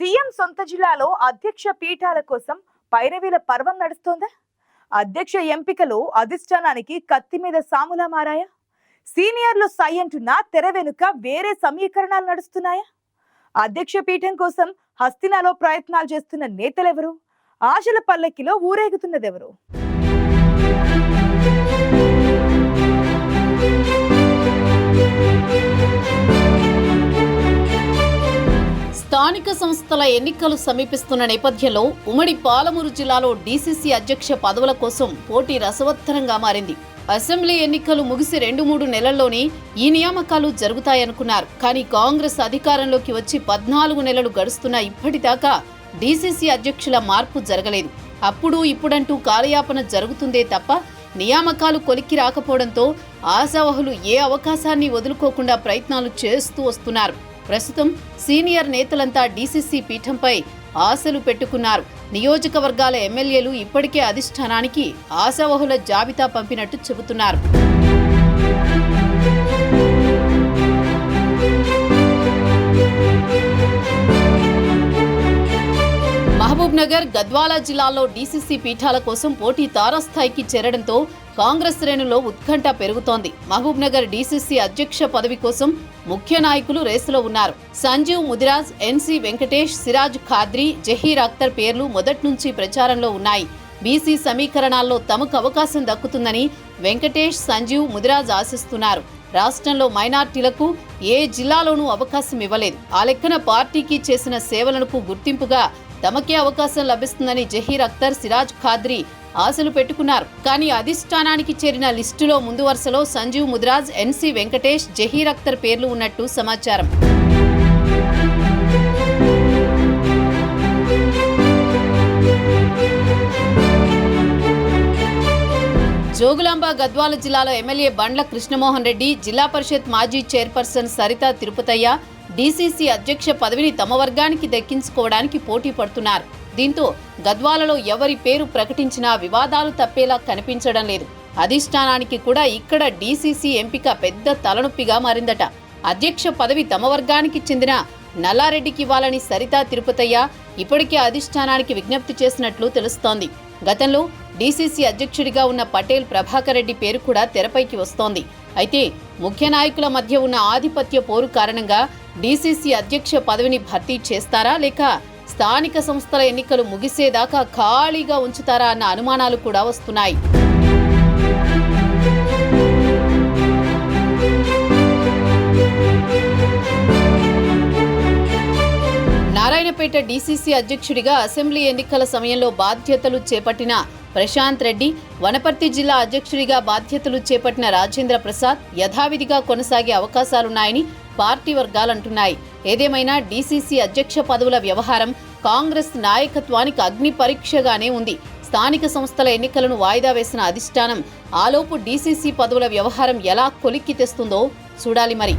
CM సొంత జిల్లాలో అధ్యక్ష పీఠాల కోసం పైరవీల పర్వం నడుస్తోందా? అధ్యక్ష ఎంపికలో అధిష్టానానికి కత్తి మీద సాములా మారాయా? సీనియర్లు సై అంటున్నా తెర వెనుక వేరే సమీకరణాలు నడుస్తున్నాయా? అధ్యక్ష పీఠం కోసం హస్తినాలో ప్రయత్నాలు చేస్తున్న నేతలెవరు? ఆశల పల్లకిలో ఊరేగుతున్నదెవరు? సంస్థల ఎన్నికలు సమీపిస్తున్న నేపథ్యంలో ఉమ్మడి పాలమూరు జిల్లాలో డీసీసీ అధ్యక్ష పదవుల కోసం పోటీ రసవత్తరంగా మారింది. అసెంబ్లీ ఎన్నికలు ముగిసి రెండు మూడు నెలల్లోనే ఈ నియామకాలు జరుగుతాయనుకున్నారు. కానీ కాంగ్రెస్ అధికారంలోకి వచ్చి పద్నాలుగు నెలలు గడుస్తున్నా ఇప్పటిదాకా డీసీసీ అధ్యక్షుల మార్పు జరగలేదు. అప్పుడు ఇప్పుడంటూ కాలయాపన జరుగుతుందే తప్ప నియామకాలు కొలిక్కి రాకపోవడంతో ఆశావహులు ఏ అవకాశాన్ని వదులుకోకుండా ప్రయత్నాలు చేస్తూ వస్తున్నారు. ప్రస్తుతం సీనియర్ నేతలంతా డీసీసీ పీఠంపై ఆశలు పెట్టుకున్నారు. నియోజకవర్గాల ఎమ్మెల్యేలు ఇప్పటికే అధిష్టానానికి ఆశావహుల జాబితా పంపినట్టు చెబుతున్నారు. మహబూబ్ నగర్ గద్వాల జిల్లాలో డీసీసీ పీఠాల కోసం పోటీ తారాస్థాయికి చేరడంతో కాంగ్రెస్ శ్రేణుల్లో ఉత్కంఠ పెరుగుతోంది. మహబూబ్ నగర్ డీసీసీ అధ్యక్ష పదవి కోసం ముఖ్య నాయకులు రేసులో ఉన్నారు. సంజీవ్ ముదిరాజ్ ఎన్సీ వెంకటేష్ సిరాజ్ ఖాద్రి జహీర్ అఖ్తర్ పేర్లు మొదటి నుంచి ప్రచారంలో ఉన్నాయి. బీసీ సమీకరణాల్లో తమకు అవకాశం దక్కుతుందని వెంకటేష్ సంజీవ్ ముదిరాజ్ ఆశిస్తున్నారు. రాష్ట్రంలో మైనార్టీలకు ఏ జిల్లాలోనూ అవకాశం ఇవ్వలేదు. ఆ లెక్కన పార్టీకి చేసిన సేవలకు గుర్తింపుగా తమకే అవకాశం లభిస్తుందని జహీర్ అఖ్తర్ సిరాజ్ ఖాద్రి ఆశలు పెట్టుకున్నారు. కానీ అధిష్టానానికి చేరిన లిస్టులో ముందు వరుసలో సంజీవ్ ముద్రాజ్ ఎన్సీ వెంకటేష్ జహీర్ అఖ్తర్ పేర్లు ఉన్నట్టు సమాచారం. జోగులాంబ గద్వాల జిల్లాలో ఎమ్మెల్యే బండ్ల కృష్ణమోహన్ రెడ్డి జిల్లా పరిషత్ మాజీ చైర్పర్సన్ సరిత తిరుపతయ్య డీసీసీ అధ్యక్ష పదవిని తమ వర్గానికి దక్కించుకోవడానికి పోటీ పడుతున్నారు. దీంతో గద్వాలలో ఎవరి పేరు ప్రకటించినా వివాదాలు తప్పేలా కనిపించడం లేదు. అధిష్టానానికి కూడా ఇక్కడ డీసీసీ ఎంపిక పెద్ద తలనొప్పిగా మారిందట. అధ్యక్ష పదవి తమ వర్గానికి చెందిన నల్లారెడ్డికి ఇవ్వాలని సరితా తిరుపతయ్య ఇప్పటికే అధిష్టానానికి విజ్ఞప్తి చేసినట్లు తెలుస్తోంది. గతంలో డీసీసీ అధ్యక్షుడిగా ఉన్న పటేల్ ప్రభాకర్ రెడ్డి పేరు కూడా తెరపైకి వస్తోంది. అయితే ముఖ్య నాయకుల మధ్య ఉన్న ఆధిపత్య పోరు కారణంగా డీసీసీ అధ్యక్ష పదవిని భర్తీ చేస్తారా లేక స్థానిక సంస్థల ఎన్నికలు ముగిసేదాకా ఖాళీగా ఉంచుతారా అన్న అనుమానాలు కూడా వస్తున్నాయి. నారాయణపేట డీసీసీ అధ్యక్షుడిగా అసెంబ్లీ ఎన్నికల సమయంలో బాధ్యతలు చేపట్టిన ప్రశాంత్ రెడ్డి వనపర్తి జిల్లా అధ్యక్షుడిగా బాధ్యతలు చేపట్టిన రాజేంద్ర ప్రసాద్ యథావిధిగా కొనసాగే అవకాశాలున్నాయని పార్టీ వర్గాలంటున్నాయి ఏదేమైనా డీసీసీ అధ్యక్ష పదవుల వ్యవహారం కాంగ్రెస్ నాయకత్వానికి అగ్ని పరీక్షగానే ఉంది. స్థానిక సంస్థల ఎన్నికలను వాయిదా వేసిన అధిష్టానం ఆలోపు డీసీసీ పదవుల వ్యవహారం ఎలా కొలిక్కి తెస్తుందో చూడాలి మరి.